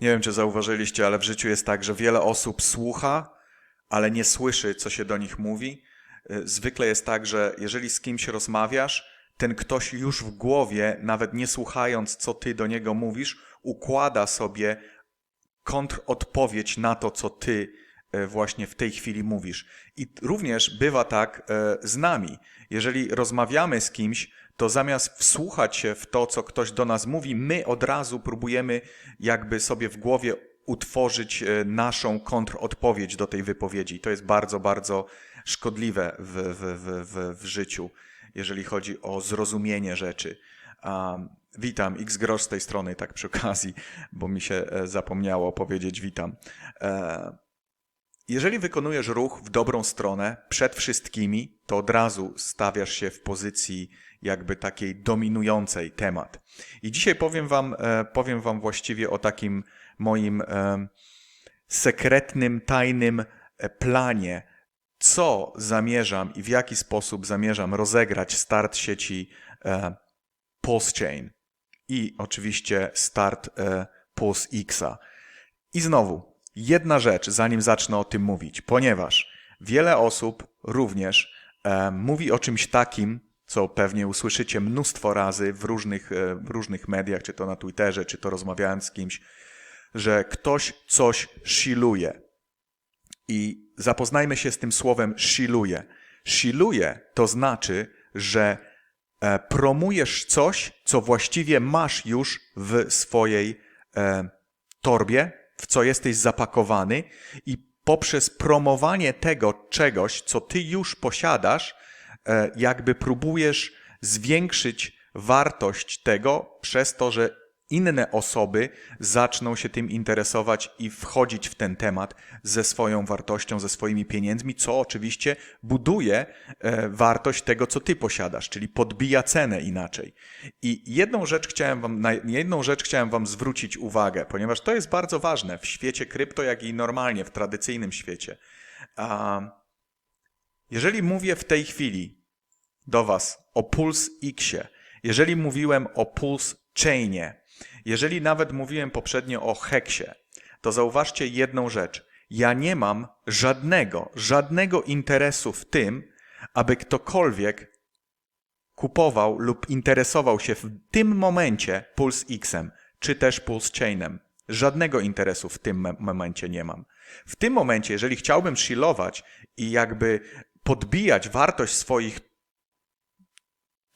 Nie wiem, czy zauważyliście, ale w życiu jest tak, że wiele osób słucha, ale nie słyszy, co się do nich mówi. Y, Zwykle jest tak, że jeżeli z kimś rozmawiasz, ten ktoś już w głowie, nawet nie słuchając, co ty do niego mówisz, układa sobie kontrodpowiedź na to, co ty e, właśnie w tej chwili mówisz. I również bywa tak e, z nami. Jeżeli rozmawiamy z kimś, to zamiast wsłuchać się w to, co ktoś do nas mówi, my od razu próbujemy jakby sobie w głowie utworzyć e, naszą kontrodpowiedź do tej wypowiedzi. To jest bardzo, bardzo szkodliwe w, w, w, w, w życiu, jeżeli chodzi o zrozumienie rzeczy. Um, witam, X Grosz z tej strony, tak przy okazji, bo mi się e, zapomniało powiedzieć witam. E, jeżeli wykonujesz ruch w dobrą stronę przed wszystkimi, to od razu stawiasz się w pozycji jakby takiej dominującej temat. I dzisiaj powiem wam, e, powiem wam właściwie o takim moim e, sekretnym, tajnym e, planie, co zamierzam i w jaki sposób zamierzam rozegrać start sieci e, Pulse Chain i oczywiście start e, Pulse Xa. I znowu, jedna rzecz, zanim zacznę o tym mówić, ponieważ wiele osób również e, mówi o czymś takim, co pewnie usłyszycie mnóstwo razy w różnych, e, różnych mediach, czy to na Twitterze, czy to rozmawiałem z kimś, że ktoś coś shiluje. I zapoznajmy się z tym słowem shiluje. Shiluje to znaczy, że e, promujesz coś, co właściwie masz już w swojej e, torbie, w co jesteś zapakowany i poprzez promowanie tego czegoś, co ty już posiadasz, e, jakby próbujesz zwiększyć wartość tego przez to, że inne osoby zaczną się tym interesować i wchodzić w ten temat ze swoją wartością, ze swoimi pieniędzmi, co oczywiście buduje e, wartość tego, co ty posiadasz, czyli podbija cenę inaczej. I jedną rzecz chciałem wam, na jedną rzecz chciałem wam zwrócić uwagę, ponieważ to jest bardzo ważne w świecie krypto, jak i normalnie w tradycyjnym świecie. Jeżeli mówię w tej chwili do was o Pulse Xie, jeżeli mówiłem o Pulse Chainie, jeżeli nawet mówiłem poprzednio o heksie, to zauważcie jedną rzecz. Ja nie mam żadnego, żadnego interesu w tym, aby ktokolwiek kupował lub interesował się w tym momencie Pulse Xem, czy też Pulse Chainem. Żadnego interesu w tym momencie nie mam. W tym momencie, jeżeli chciałbym shilować i jakby podbijać wartość swoich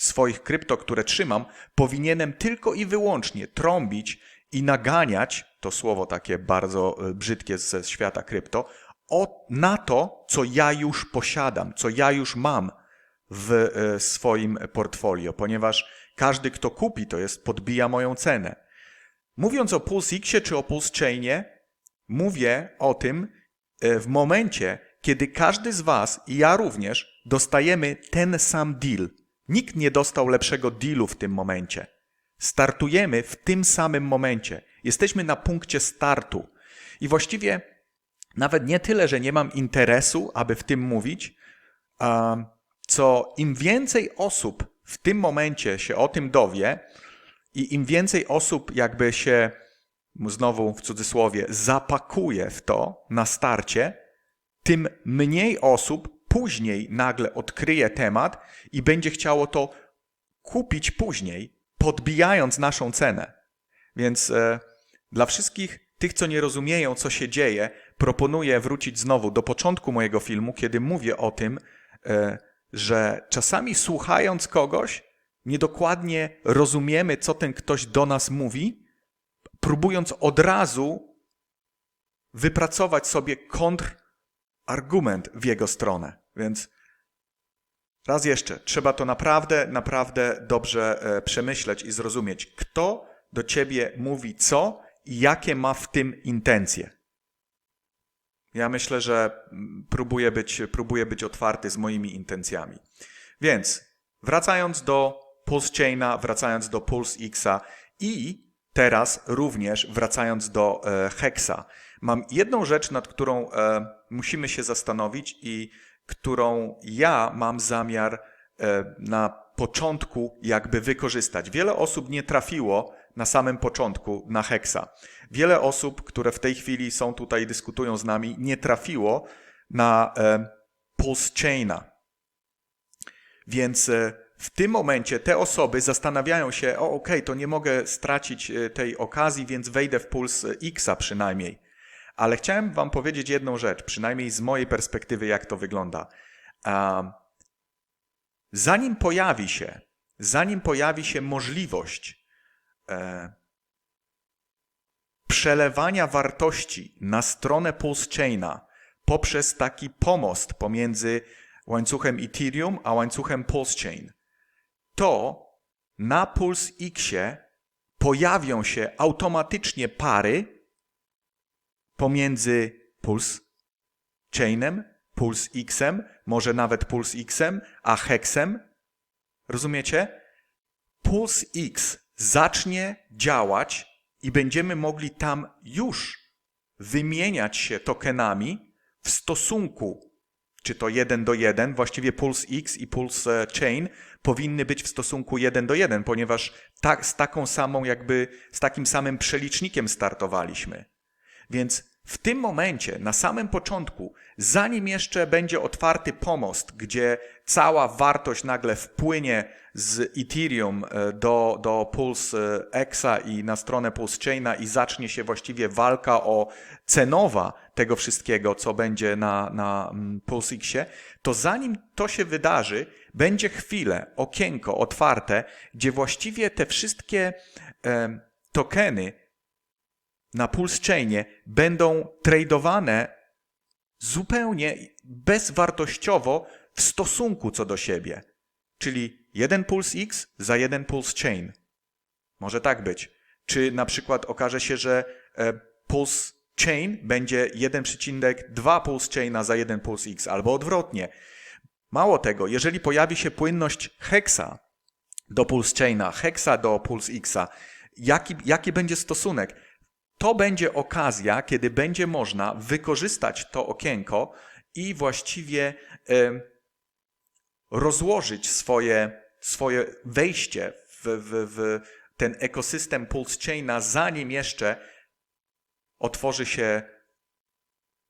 swoich krypto, które trzymam, powinienem tylko i wyłącznie trąbić i naganiać, to słowo takie bardzo e, brzydkie ze świata krypto, o, na to, co ja już posiadam, co ja już mam w e, swoim portfolio, ponieważ każdy, kto kupi, to jest podbija moją cenę. Mówiąc o Pulse Xie czy o Pulse Chainie, mówię o tym e, w momencie, kiedy każdy z Was i ja również dostajemy ten sam deal – Nikt nie dostał lepszego dealu w tym momencie. Startujemy w tym samym momencie. Jesteśmy na punkcie startu. I właściwie nawet nie tyle, że nie mam interesu, aby w tym mówić, co im więcej osób w tym momencie się o tym dowie i im więcej osób jakby się, znowu w cudzysłowie, zapakuje w to na starcie, tym mniej osób później nagle odkryje temat i będzie chciało to kupić później, podbijając naszą cenę. Więc e, dla wszystkich tych, co nie rozumieją, co się dzieje, proponuję wrócić znowu do początku mojego filmu, kiedy mówię o tym, e, że czasami słuchając kogoś, niedokładnie rozumiemy, co ten ktoś do nas mówi, próbując od razu wypracować sobie kontrargument w jego stronę. Więc raz jeszcze, trzeba to naprawdę, naprawdę dobrze e, przemyśleć i zrozumieć, kto do ciebie mówi co i jakie ma w tym intencje. Ja myślę, że mm, próbuję być, próbuję być otwarty z moimi intencjami. Więc wracając do Pulse Chaina, wracając do Pulse Xa i teraz również wracając do e, Hexa, mam jedną rzecz, nad którą e, musimy się zastanowić i którą ja mam zamiar e, na początku jakby wykorzystać. Wiele osób nie trafiło na samym początku na heksa. Wiele osób, które w tej chwili są tutaj, dyskutują z nami, nie trafiło na e, pulse chaina. Więc e, w tym momencie te osoby zastanawiają się, o okay, to nie mogę stracić tej okazji, więc wejdę w puls Xa przynajmniej. Ale chciałem wam powiedzieć jedną rzecz, przynajmniej z mojej perspektywy, jak to wygląda. Zanim pojawi się, zanim pojawi się możliwość e, przelewania wartości na stronę Pulse Chaina poprzez taki pomost pomiędzy łańcuchem Ethereum a łańcuchem Pulse Chain, to na Pulse Xie pojawią się automatycznie pary pomiędzy Pulse Chainem, Pulse Xem, może nawet Pulse Xem, a Hexem. Rozumiecie? Pulse X zacznie działać i będziemy mogli tam już wymieniać się tokenami w stosunku, czy to 1 do 1, właściwie Pulse X i Pulse Chain powinny być w stosunku 1 do 1, ponieważ tak, z taką samą jakby, z takim samym przelicznikiem startowaliśmy. Więc w tym momencie, na samym początku, zanim jeszcze będzie otwarty pomost, gdzie cała wartość nagle wpłynie z Ethereum e, do, do Pulse Exa i na stronę Pulse Chaina i zacznie się właściwie walka o cenowa tego wszystkiego, co będzie na, na mm, Pulse Xie, to zanim to się wydarzy, będzie chwilę, okienko otwarte, gdzie właściwie te wszystkie e, tokeny na Pulse Chainie będą tradowane zupełnie bezwartościowo w stosunku co do siebie. Czyli jeden Pulse X za jeden Pulse Chain. Może tak być. Czy na przykład okaże się, że e, Pulse Chain będzie 1,2 Pulse Chaina za jeden Pulse X, albo odwrotnie. Mało tego, jeżeli pojawi się płynność hexa do Pulse Chaina, hexa do Pulse Xa, jaki, jaki będzie stosunek? To będzie okazja, kiedy będzie można wykorzystać to okienko i właściwie rozłożyć swoje, swoje wejście w, w, w ten ekosystem Pulse Chaina, zanim jeszcze otworzy się,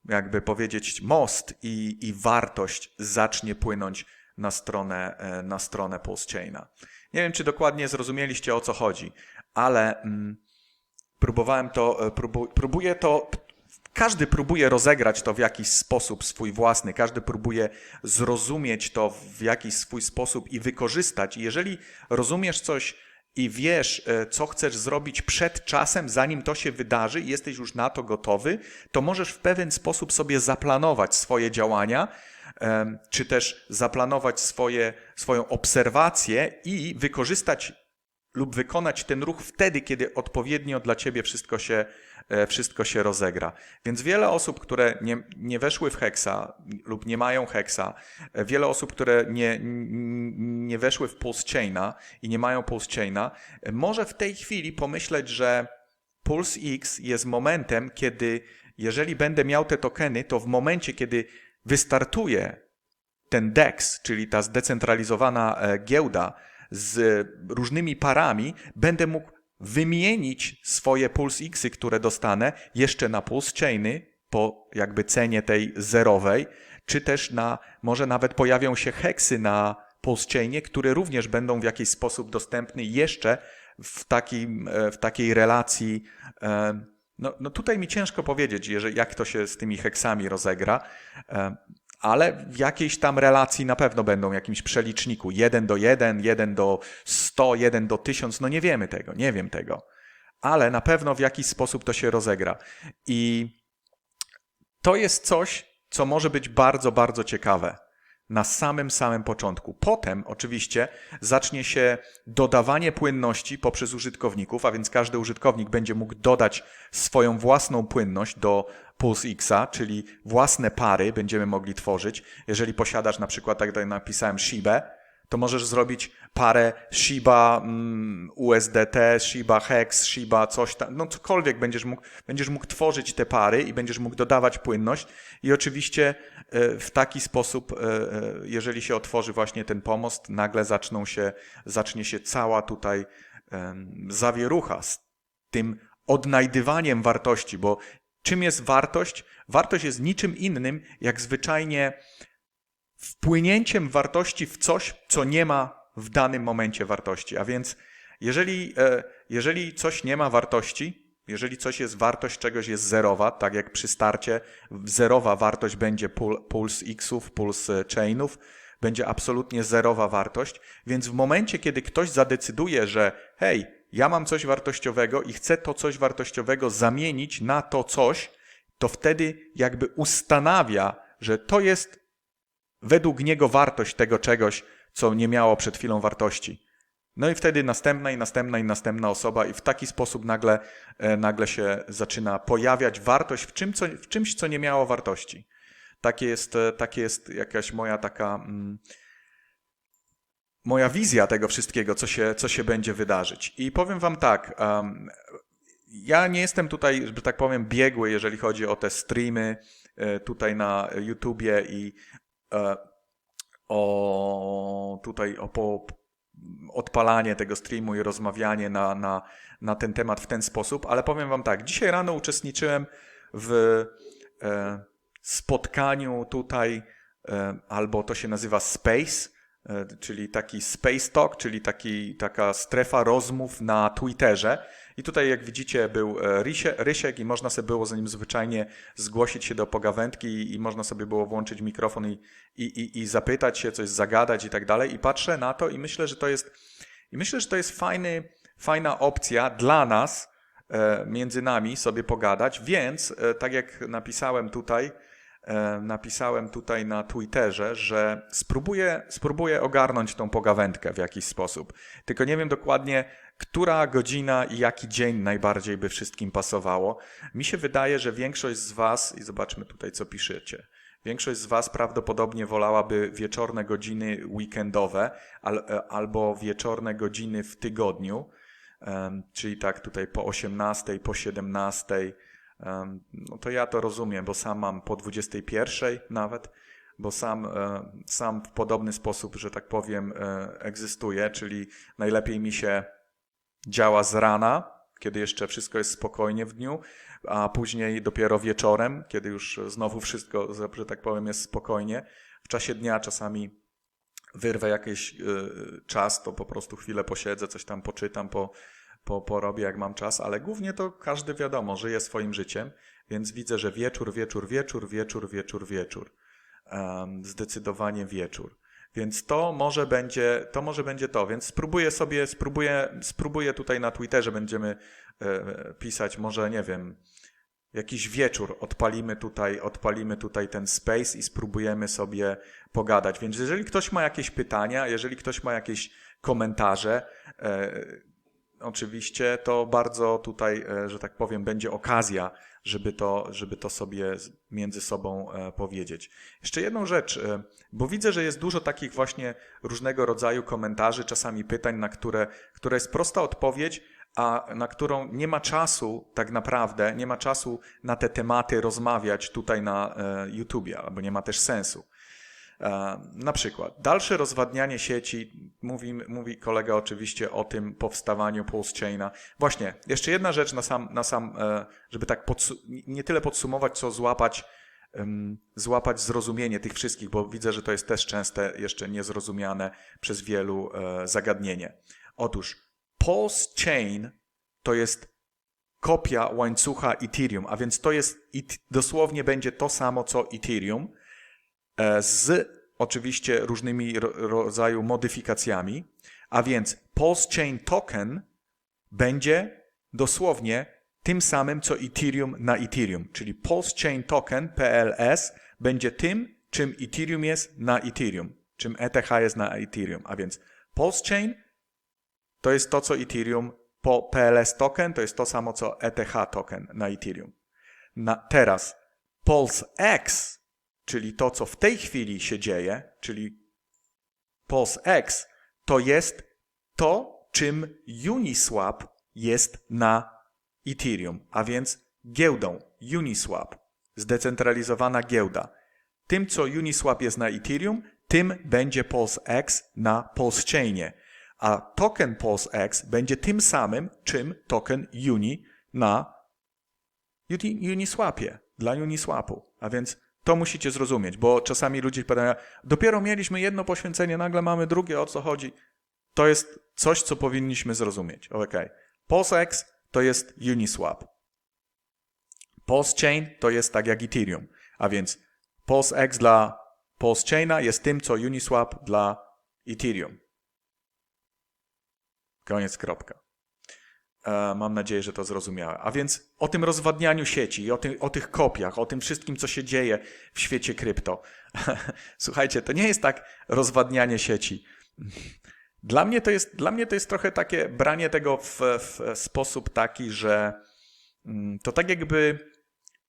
jakby powiedzieć, most i, i wartość zacznie płynąć na stronę, e, na stronę Pulse Chaina. Nie wiem, czy dokładnie zrozumieliście o co chodzi, ale. Mm, próbowałem to, e, próbu, próbuję to, każdy próbuje rozegrać to w jakiś sposób swój własny, każdy próbuje zrozumieć to w jakiś swój sposób i wykorzystać. Jeżeli rozumiesz coś i wiesz, e, co chcesz zrobić przed czasem, zanim to się wydarzy i jesteś już na to gotowy, to możesz w pewien sposób sobie zaplanować swoje działania, czy też zaplanować swoje, swoją obserwację i wykorzystać lub wykonać ten ruch wtedy, kiedy odpowiednio dla ciebie wszystko się, e, wszystko się rozegra. Więc wiele osób, które nie, nie weszły w heksa lub nie mają heksa, e, wiele osób, które nie, nie weszły w pulse chaina i nie mają pulse chaina, e, może w tej chwili pomyśleć, że Pulse X jest momentem, kiedy jeżeli będę miał te tokeny, to w momencie, kiedy wystartuje ten DEX, czyli ta zdecentralizowana giełda, z różnymi parami, będę mógł wymienić swoje Pulse Xy, które dostanę, jeszcze na Pulse Chainy po jakby cenie tej zerowej, czy też na, może nawet pojawią się heksy na Pulse Chainie, które również będą w jakiś sposób dostępne jeszcze w, takim, e, w takiej relacji. E, no, no tutaj mi ciężko powiedzieć, jeżeli, jak to się z tymi heksami rozegra. Ale w jakiejś tam relacji na pewno będą w jakimś przeliczniku 1 do 1, 1 do 100, 1 do 1000, no nie wiemy tego, nie wiem tego. Ale na pewno w jakiś sposób to się rozegra. I to jest coś, co może być bardzo, bardzo ciekawe na samym, samym początku. Potem oczywiście zacznie się dodawanie płynności poprzez użytkowników, a więc każdy użytkownik będzie mógł dodać swoją własną płynność do Pulse Xa, czyli własne pary będziemy mogli tworzyć. Jeżeli posiadasz na przykład, tak jak napisałem, Shibę, to możesz zrobić parę Shiba mm, USDT, Shiba Hex, Shiba coś tam, no cokolwiek będziesz mógł, będziesz mógł tworzyć te pary i będziesz mógł dodawać płynność i oczywiście e, w taki sposób, e, e, jeżeli się otworzy właśnie ten pomost, nagle zaczną się, zacznie się cała tutaj zawierucha, z tym odnajdywaniem wartości, bo czym jest wartość? Wartość jest niczym innym, jak zwyczajnie wpłynięciem wartości w coś, co nie ma w danym momencie wartości. A więc jeżeli, e, jeżeli coś nie ma wartości, jeżeli coś jest, wartość czegoś jest zerowa, tak jak przy starcie zerowa wartość będzie pul, puls xów, puls e, chainów, będzie absolutnie zerowa wartość, więc w momencie, kiedy ktoś zadecyduje, że hej, ja mam coś wartościowego i chcę to coś wartościowego zamienić na to coś, to wtedy jakby ustanawia, że to jest według niego wartość tego czegoś, co nie miało przed chwilą wartości. No i wtedy następna i następna i następna osoba i w taki sposób nagle, e, nagle się zaczyna pojawiać wartość w, czym, co, w czymś, co nie miało wartości. Takie jest, e, takie jest jakaś moja taka mm, moja wizja tego wszystkiego, co się, co się będzie wydarzyć. I powiem wam tak, um, ja nie jestem tutaj, że tak powiem, biegły, jeżeli chodzi o te streamy e, tutaj na YouTubie i o tutaj o po, odpalanie tego streamu i rozmawianie na, na, na ten temat w ten sposób, ale powiem wam tak, dzisiaj rano uczestniczyłem w e, spotkaniu tutaj, e, albo to się nazywa Space, e, czyli taki Space Talk, czyli taki, taka strefa rozmów na Twitterze. I tutaj, jak widzicie, był e, Rysie, Rysiek i można sobie było za nim zwyczajnie zgłosić się do pogawędki i, i można sobie było włączyć mikrofon i, i, i, i zapytać się, coś zagadać i tak dalej. I patrzę na to i myślę, że to jest, i myślę, że to jest fajny, fajna opcja dla nas, e, między nami sobie pogadać, więc e, tak jak napisałem tutaj, napisałem tutaj na Twitterze, że spróbuję, spróbuję ogarnąć tą pogawędkę w jakiś sposób. Tylko nie wiem dokładnie, która godzina i jaki dzień najbardziej by wszystkim pasowało. Mi się wydaje, że większość z Was, i zobaczmy tutaj, co piszecie. Większość z Was prawdopodobnie wolałaby wieczorne godziny weekendowe al, albo wieczorne godziny w tygodniu, um, czyli tak tutaj po 18, po 17. Um, no to ja to rozumiem, bo sam mam po 21 nawet, bo sam, e, sam w podobny sposób, że tak powiem, e, egzystuję, czyli najlepiej mi się działa z rana, kiedy jeszcze wszystko jest spokojnie w dniu, a później dopiero wieczorem, kiedy już znowu wszystko, że tak powiem, jest spokojnie. W czasie dnia czasami wyrwę jakiś y, czas, to po prostu chwilę posiedzę, coś tam poczytam, po, po, porobię jak mam czas, ale głównie to każdy wiadomo, żyje swoim życiem, więc widzę, że wieczór, wieczór, wieczór, wieczór, wieczór, wieczór. Zdecydowanie wieczór. Więc to może będzie to, może będzie to. Więc spróbuję sobie, spróbuję, spróbuję tutaj na Twitterze będziemy e, pisać, może nie wiem, jakiś wieczór odpalimy tutaj, odpalimy tutaj ten space i spróbujemy sobie pogadać. Więc jeżeli ktoś ma jakieś pytania, jeżeli ktoś ma jakieś komentarze, e, oczywiście to bardzo tutaj, e, że tak powiem, będzie okazja, żeby to, żeby to sobie między sobą e, powiedzieć. Jeszcze jedną rzecz, e, bo widzę, że jest dużo takich właśnie różnego rodzaju komentarzy, czasami pytań, na które, które jest prosta odpowiedź, a na którą nie ma czasu tak naprawdę, nie ma czasu na te tematy rozmawiać tutaj na YouTubie, albo nie ma też sensu. Na przykład dalsze rozwadnianie sieci, mówi, mówi kolega oczywiście o tym powstawaniu Pulse Chaina. Właśnie, jeszcze jedna rzecz na sam, na sam e, żeby tak nie tyle podsumować, co złapać, złapać zrozumienie tych wszystkich, bo widzę, że to jest też częste jeszcze niezrozumiane przez wielu e, zagadnienie. Otóż Pulse Chain to jest kopia łańcucha Ethereum, a więc to jest dosłownie będzie to samo co Ethereum, z oczywiście różnymi rodzaju modyfikacjami, a więc Pulse Chain Token będzie dosłownie tym samym co Ethereum na Ethereum, czyli Pulse Chain Token PLS będzie tym, czym Ethereum jest na Ethereum, czym ETH jest na Ethereum, a więc Pulse Chain to jest to, co Ethereum, po PLS token to jest to samo, co ETH token na Ethereum. Na, teraz Pulse X czyli to, co w tej chwili się dzieje, czyli POS-X, to jest to, czym Uniswap jest na Ethereum, a więc giełdą Uniswap, zdecentralizowana giełda. Tym, co Uniswap jest na Ethereum, tym będzie POS-X na POS-Chainie. a token PulseX będzie tym samym, czym token Uni na Uni- Uniswapie, dla Uniswapu. A więc to musicie zrozumieć, bo czasami ludzie pytają, dopiero mieliśmy jedno poświęcenie, nagle mamy drugie, o co chodzi? To jest coś, co powinniśmy zrozumieć. Ok. PulseX to jest Uniswap. Pulse Chain to jest tak jak Ethereum. A więc PulseX dla Pulse Chaina jest tym, co Uniswap dla Ethereum. Koniec, kropka. E, Mam nadzieję, że to zrozumiałe. A więc o tym rozwadnianiu sieci, o, tym, o tych kopiach, o tym wszystkim, co się dzieje w świecie krypto. Słuchajcie, to nie jest tak rozwadnianie sieci. Dla mnie to jest, dla mnie to jest trochę takie branie tego w, w sposób taki, że mm, to tak jakby,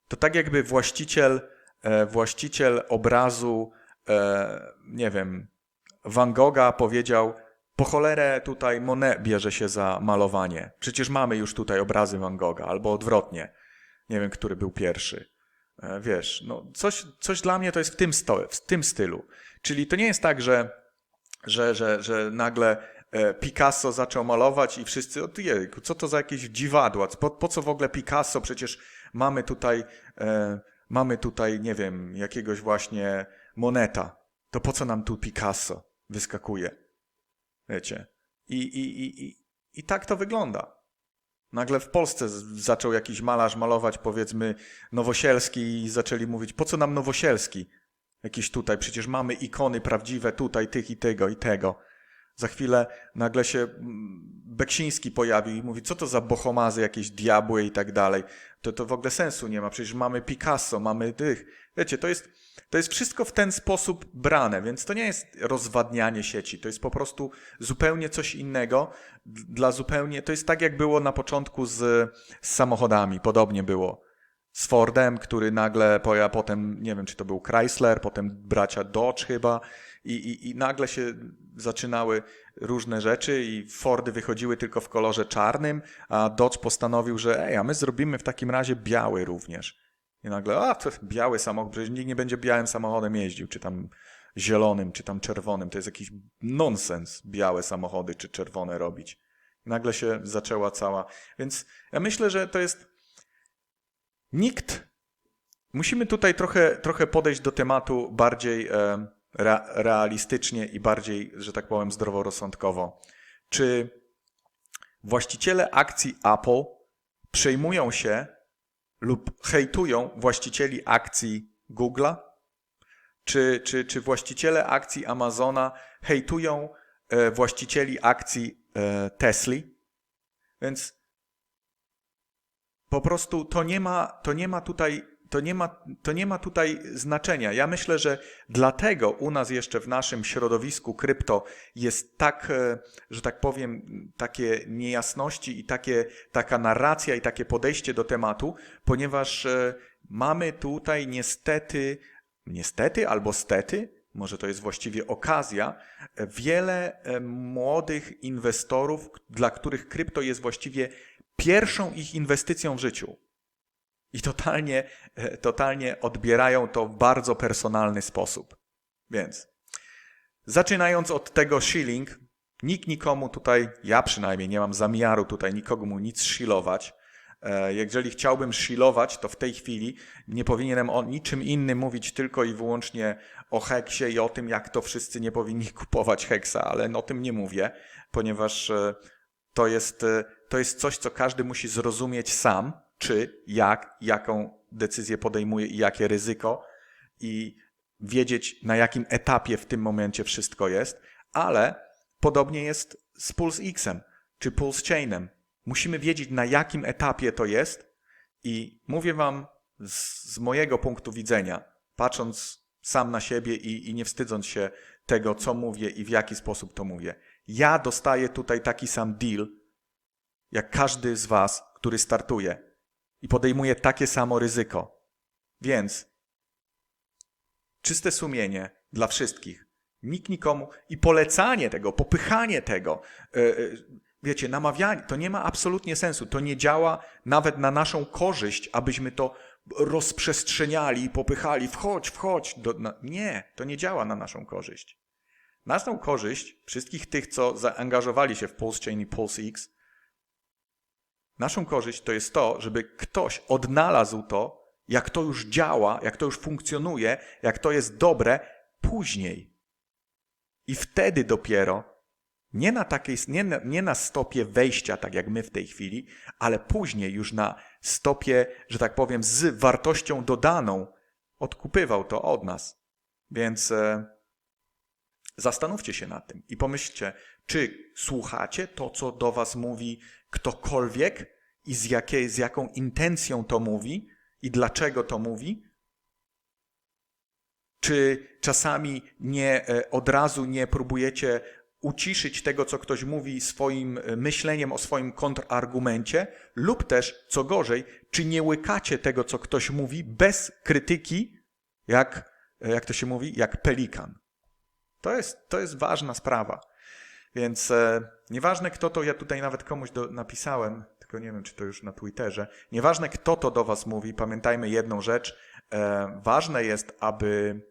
to tak jakby właściciel, e, właściciel obrazu, e, nie wiem, Van Gogha powiedział, po cholerę tutaj Monet bierze się za malowanie. Przecież mamy już tutaj obrazy Van Gogha, albo odwrotnie. Nie wiem, który był pierwszy. E, Wiesz, no coś, coś dla mnie to jest w tym, sto, w tym stylu. Czyli to nie jest tak, że że, że, że nagle e, Picasso zaczął malować i wszyscy, o jejku, co to za jakieś dziwadła, po, po co w ogóle Picasso, przecież mamy tutaj, e, mamy tutaj, nie wiem, jakiegoś właśnie Moneta, to po co nam tu Picasso wyskakuje, wiecie, i, i, i, i, i tak to wygląda. Nagle w Polsce zaczął jakiś malarz malować, powiedzmy, Nowosielski i zaczęli mówić, po co nam Nowosielski? Jakiś tutaj, przecież mamy ikony prawdziwe tutaj, tych i tego i tego. Za chwilę nagle się mm, Beksiński pojawił i mówi, co to za bohomazy, jakieś diabły i tak dalej. To, to w ogóle sensu nie ma, przecież mamy Picasso, mamy tych. Wiecie, to jest, to jest wszystko w ten sposób brane, więc to nie jest rozwadnianie sieci, to jest po prostu zupełnie coś innego, dla zupełnie, to jest tak jak było na początku z, z samochodami, podobnie było z Fordem, który nagle, po- a potem, nie wiem, czy to był Chrysler, potem bracia Dodge chyba i, i, i nagle się zaczynały różne rzeczy i Fordy wychodziły tylko w kolorze czarnym, a Dodge postanowił, że ej, a my zrobimy w takim razie biały również. I nagle, a to biały samochód, przecież nikt nie będzie białym samochodem jeździł, czy tam zielonym, czy tam czerwonym. To jest jakiś nonsens białe samochody, czy czerwone robić. Nagle się zaczęła cała. Więc ja myślę, że to jest Nikt. Musimy tutaj trochę, trochę podejść do tematu bardziej realistycznie i bardziej, że tak powiem, zdroworozsądkowo. Czy właściciele akcji Apple przejmują się lub hejtują właścicieli akcji Google'a? Czy, czy, czy właściciele akcji Amazona hejtują e, właścicieli akcji e, Tesli? Więc po prostu to nie ma, to nie ma tutaj, to nie ma, to nie ma tutaj znaczenia. Ja myślę, że dlatego u nas jeszcze w naszym środowisku krypto jest tak, e, że tak powiem, takie niejasności i takie, taka narracja i takie podejście do tematu, ponieważ e, mamy tutaj niestety, niestety albo stety, może to jest właściwie okazja, wiele e, młodych inwestorów, dla których krypto jest właściwie pierwszą ich inwestycją w życiu. I totalnie, e, totalnie odbierają to w bardzo personalny sposób. Więc zaczynając od tego shilling, nikt nikomu tutaj, ja przynajmniej nie mam zamiaru tutaj nikomu mu nic shilować. E, Jeżeli chciałbym shilować, to w tej chwili nie powinienem o niczym innym mówić tylko i wyłącznie o heksie i o tym, jak to wszyscy nie powinni kupować heksa, ale o tym nie mówię, ponieważ e, to jest, to jest coś, co każdy musi zrozumieć sam, czy, jak, jaką decyzję podejmuje i jakie ryzyko i wiedzieć, na jakim etapie w tym momencie wszystko jest, ale podobnie jest z Pulse Xem czy Pulse Chainem. Musimy wiedzieć, na jakim etapie to jest i mówię wam z, z mojego punktu widzenia, patrząc sam na siebie i, i nie wstydząc się tego, co mówię i w jaki sposób to mówię. Ja dostaję tutaj taki sam deal, jak każdy z was, który startuje i podejmuje takie samo ryzyko. Więc czyste sumienie dla wszystkich. Nikt nikomu i polecanie tego, popychanie tego, e, e, wiecie, namawianie, to nie ma absolutnie sensu. To nie działa nawet na naszą korzyść, abyśmy to rozprzestrzeniali i popychali. Wchodź, wchodź. Do, nie, to nie działa na naszą korzyść. naszą korzyść, wszystkich tych, co zaangażowali się w Pulse Chain i Pulse X, naszą korzyść to jest to, żeby ktoś odnalazł to, jak to już działa, jak to już funkcjonuje, jak to jest dobre później. I wtedy dopiero, nie na, takiej, nie, na, nie na stopie wejścia, tak jak my w tej chwili, ale później już na stopie, że tak powiem, z wartością dodaną, odkupywał to od nas. Więc e, zastanówcie się nad tym i pomyślcie, czy słuchacie to, co do was mówi ktokolwiek i z, jakiej, z jaką intencją to mówi i dlaczego to mówi? Czy czasami nie e, od razu nie próbujecie uciszyć tego, co ktoś mówi swoim e, myśleniem o swoim kontrargumencie, lub też, co gorzej, czy nie łykacie tego, co ktoś mówi bez krytyki, jak, e, jak to się mówi, jak pelikan. To jest, to jest ważna sprawa. Więc e, nieważne kto to, ja tutaj nawet komuś do, napisałem, tylko nie wiem, czy to już na Twitterze, nieważne kto to do was mówi, pamiętajmy jedną rzecz, e, ważne jest, aby,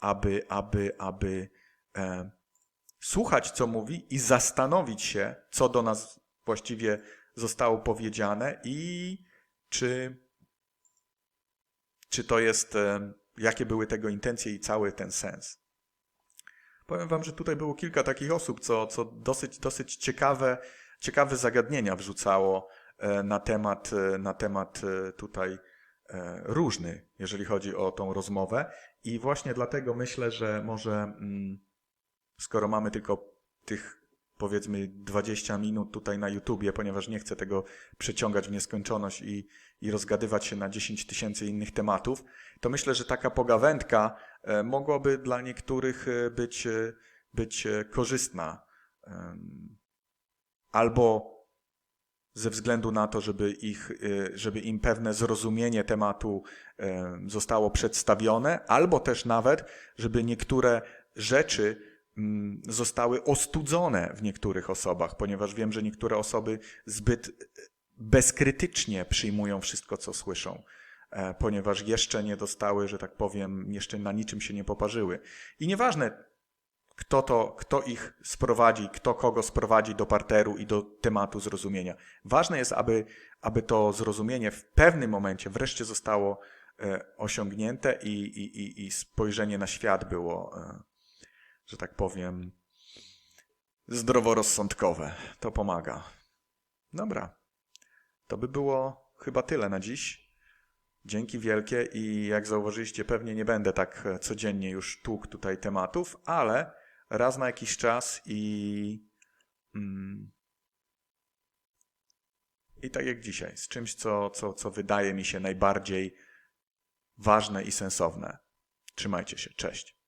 aby, aby, aby e, słuchać, co mówi i zastanowić się, co do nas właściwie zostało powiedziane i czy, czy to jest, e, jakie były tego intencje i cały ten sens. Powiem wam, że tutaj było kilka takich osób, co, co dosyć, dosyć ciekawe, ciekawe zagadnienia wrzucało e, na temat, e, na temat e, tutaj różny, jeżeli chodzi o tą rozmowę. I właśnie dlatego myślę, że może mm, skoro mamy tylko tych powiedzmy 20 minut tutaj na YouTubie, ponieważ nie chcę tego przeciągać w nieskończoność i, i rozgadywać się na 10 tysięcy innych tematów, to myślę, że taka pogawędka e, mogłaby dla niektórych e, być, e, być korzystna. Albo ze względu na to, żeby, ich, żeby im pewne zrozumienie tematu zostało przedstawione, albo też nawet, żeby niektóre rzeczy zostały ostudzone w niektórych osobach, ponieważ wiem, że niektóre osoby zbyt e, bezkrytycznie przyjmują wszystko, co słyszą, e, ponieważ jeszcze nie dostały, że tak powiem, jeszcze na niczym się nie poparzyły. I nieważne, kto, to, kto ich sprowadzi, kto kogo sprowadzi do parteru i do tematu zrozumienia. Ważne jest, aby, aby to zrozumienie w pewnym momencie wreszcie zostało e, osiągnięte i, i, i spojrzenie na świat było że tak powiem, zdroworozsądkowe. To pomaga. Dobra. To by było chyba tyle na dziś. Dzięki wielkie i jak zauważyliście, pewnie nie będę tak codziennie już tłukł tutaj tematów, ale raz na jakiś czas i. Mm, I tak jak dzisiaj, z czymś, co, co, co wydaje mi się najbardziej ważne i sensowne. Trzymajcie się, cześć.